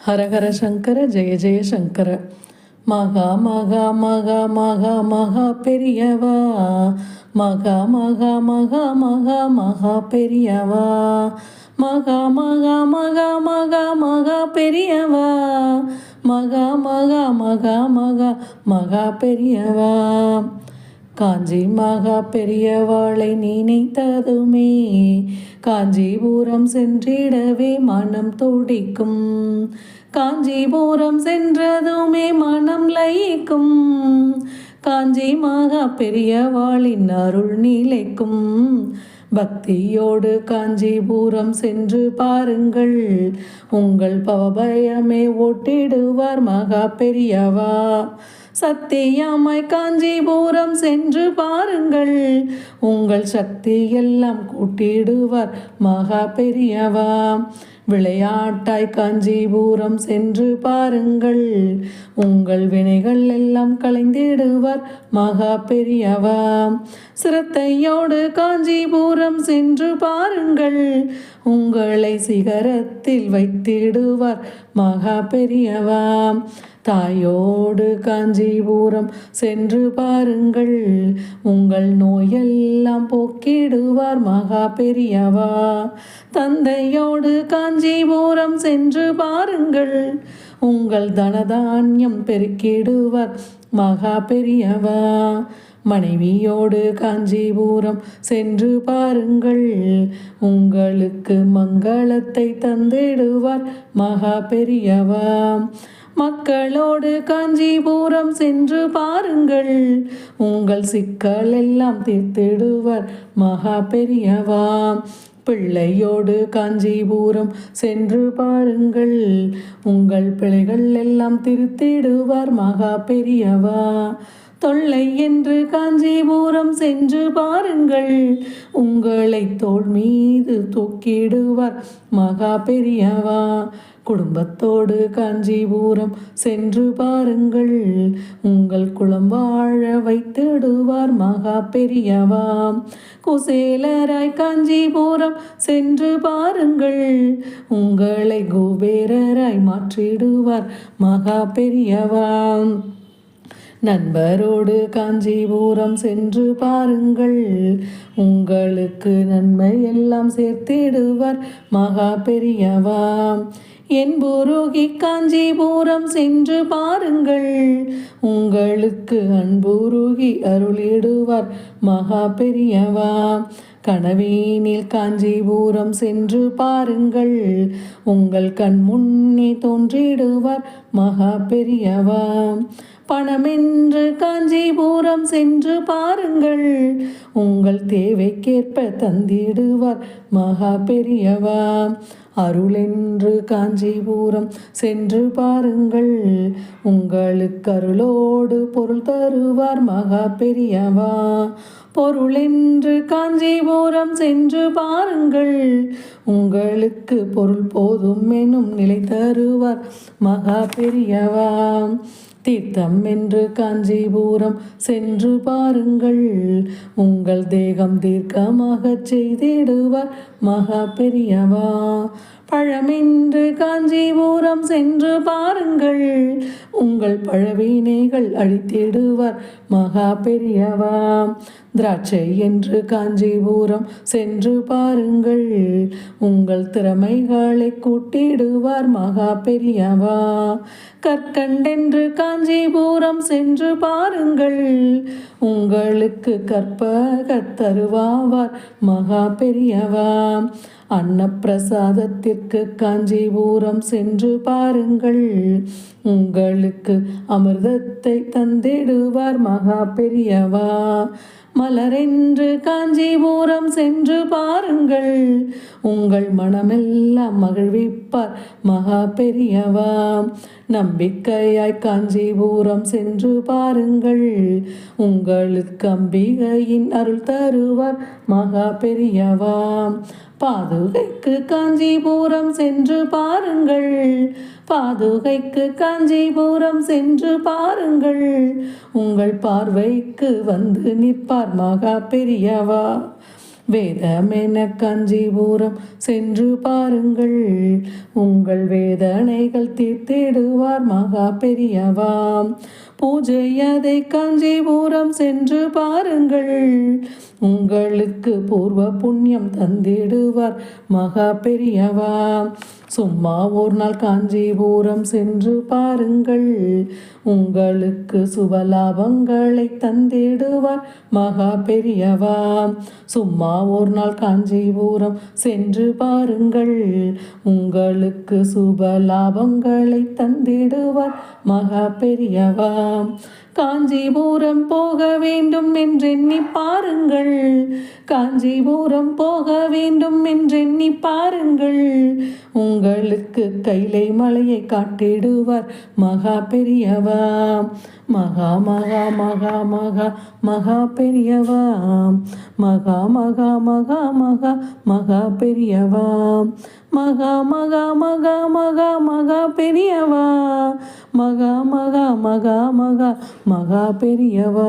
ஹரஹர சங்கர ஜெய ஜெய சங்கர மகா மகா மகா மகா மகா பெரியவா மகா மகா மகா மகா மகா பெரியவா மகா மகா மகா மகா மகா பெரியவா மகா மகா மகா மகா மகா பெரியவா காஞ்சி மகா பெரியவாளை நினைத்ததுமே. காஞ்சிபுரம் சென்றிடவே மனம் துடிக்கும். காஞ்சிபுரம் சென்றதுமே மனம் லயிக்கும். காஞ்சி மகா பெரியவாளின் அருள் நீலைக்கும். பக்தியோடு காஞ்சிபுரம் சென்று பாருங்கள். உங்கள் பவபயமே ஓட்டிடுவார் மகா பெரியவா. சத்தியமாய் காஞ்சிபுரம் சென்று பாருங்கள். உங்கள் சக்தி எல்லாம் கூட்டிடுவார் மகா பெரியவா. விளையாட்டாய் காஞ்சிபுரம் சென்று பாருங்கள். உங்கள் வினைகள் எல்லாம் கலைந்திடுவார் மகா பெரியவா. சிரத்தையோடு காஞ்சிபுரம் சென்று பாருங்கள். உங்களை சிகரத்தில் வைத்திடுவார் மகா பெரியவா தாயோடு காஞ்சிபுரம் சென்று பாருங்கள். உங்கள் நோயெல்லாம் போக்கிடுவார் மகா பெரியவா தந்தையோடு காஞ்சிபுரம் சென்று பாருங்கள். உங்கள் தனதானியம் பெருக்கிடுவார் மகா பெரியவா. மனைவியோடு காஞ்சிபுரம் சென்று பாருங்கள். உங்களுக்கு மங்களத்தை தந்திடுவார் மகா பெரியவா. மக்களோடு காஞ்சிபுரம் சென்று பாருங்கள். உங்கள் சிக்கல் எல்லாம் தீர்த்திடுவார் மகா பெரியவா. பிள்ளையோடு காஞ்சிபுரம் சென்று பாருங்கள். உங்கள் பிள்ளைகள் எல்லாம் திருத்திடுவார் மகா பெரியவா. தொல்லை என்று காஞ்சிபுரம் சென்று பாருங்கள். உங்களை தோல் மீது தூக்கிடுவார் மகா பெரியவா. குடும்பத்தோடு காஞ்சிபுரம் சென்று பாருங்கள். உங்கள் குளம் வாழ வைத்திடுவார் மகா பெரியவா. குசேலராய் காஞ்சிபுரம் சென்று பாருங்கள். உங்களை குபேரராய் மாற்றிடுவார் மகா பெரியவா. நண்பரோடு காஞ்சிபுரம் சென்று பாருங்கள். உங்களுக்கு நன்மை எல்லாம் சேர்த்திடுவார் மகா பெரியவா. என் புரோகி காஞ்சிபுரம் சென்று பாருங்கள். உங்களுக்கு அன்புருகி அருளிடுவார் மகா பெரியவா. கனவேனில் காஞ்சிபுரம் சென்று பாருங்கள். உங்கள் கண் முன்னே தோன்றிடுவார் மகா பெரியவா. பணமென்று காஞ்சிபுரம் சென்று பாருங்கள். உங்கள் தேவைக்கேற்ப தந்திடுவார் மகா பெரியவா அருளென்று காஞ்சிபுரம் சென்று பாருங்கள். உங்களுக்கு அருளோடு பொருள் தருவார் மகா பெரியவா பொருளென்று காஞ்சிபுரம் சென்று பாருங்கள். உங்களுக்கு பொருள் போதும் எனும் நிலை தருவார் மகா பெரியவா தீர்த்தம் என்று காஞ்சிபுரம் சென்று பாருங்கள். உங்கள் தேகம் தீர்க்கமாகச் செய்திடுவார் மகா பெரியவா. பழமென்று காஞ்சிபுரம் சென்று பாருங்கள். உங்கள் பழவினைகள் அழித்திடுவார் மகா பெரியவா. திராட்சை என்று காஞ்சிபுரம் சென்று பாருங்கள். உங்கள் திறமைகளை கூட்டிடுவார் மகா பெரியவா. கற்கண்டென்று காஞ்சிபுரம் சென்று பாருங்கள். உங்களுக்கு கற்பகத் தருவாவார் மகா பெரியவா. அன்னப்பிரசாதத்திற்கு காஞ்சிபுரம் சென்று பாருங்கள். உங்களுக்கு அமிர்தத்தை தந்திடுவார் மகா பெரியவா. மலரென்று காஞ்சிபுரம் சென்று பாருங்கள். உங்கள் மனமெல்லாம் மகிழ்விப்பார் மகா பெரியவா. நம்பிக்கையாய் காஞ்சிபுரம் சென்று பாருங்கள். உங்களுக்கு அம்பிகையின் அருள் தருவார் மகா பெரியவா. பாதுகைக்கு காஞ்சிபுரம் சென்று பாருங்கள். பாதுகைக்கு காஞ்சிபுரம் சென்று பாருங்கள். உங்கள் பார்வைக்கு வந்து நிற்பார் மகா பெரியவா. வேதமென காஞ்சிபுரம் சென்று பாருங்கள். உங்கள் வேதனைகள் தீர்த்திடுவார் மகா பெரியவா பூஜை அதை காஞ்சிபுரம் சென்று பாருங்கள். உங்களுக்கு பூர்வ புண்ணியம் தந்திடுவார் மகா பெரியவா சும்மா ஒரு நாள் காஞ்சிபுரம் சென்று பாருங்கள். உங்களுக்கு சுபலாபங்களை தந்திடுவார் மகா பெரியவா. சும்மா ஒரு நாள் காஞ்சிபுரம் சென்று பாருங்கள். உங்களுக்கு சுபலாபங்களை தந்திடுவார் மகா பெரியவா. காஞ்சிபுரம் போக வேண்டும் என்றெண்ணி பாருங்கள். காஞ்சிபுரம் போக வேண்டும் என்றெண்ணி பாருங்கள். உங்களுக்கு கைலை மலையை காட்டிடுவார் மகா பெரியவா. மகா மகா மகா மகா மகா பெரியவா மகா மகா மகா மகா மகா பெரியவா மகா மகா மகா மகா மகா பெரியவா மகா மகா மகா மகா மகா பெரியவா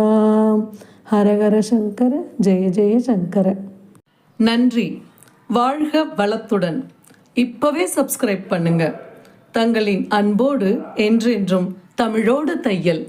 ஹரஹர சங்கர ஜெய ஜெய சங்கர நன்றி வாழ்க வளத்துடன் இப்பவே சப்ஸ்கிரைப் பண்ணுங்க தங்களின் அன்போடு என்றென்றும் தமிழோடு தையல்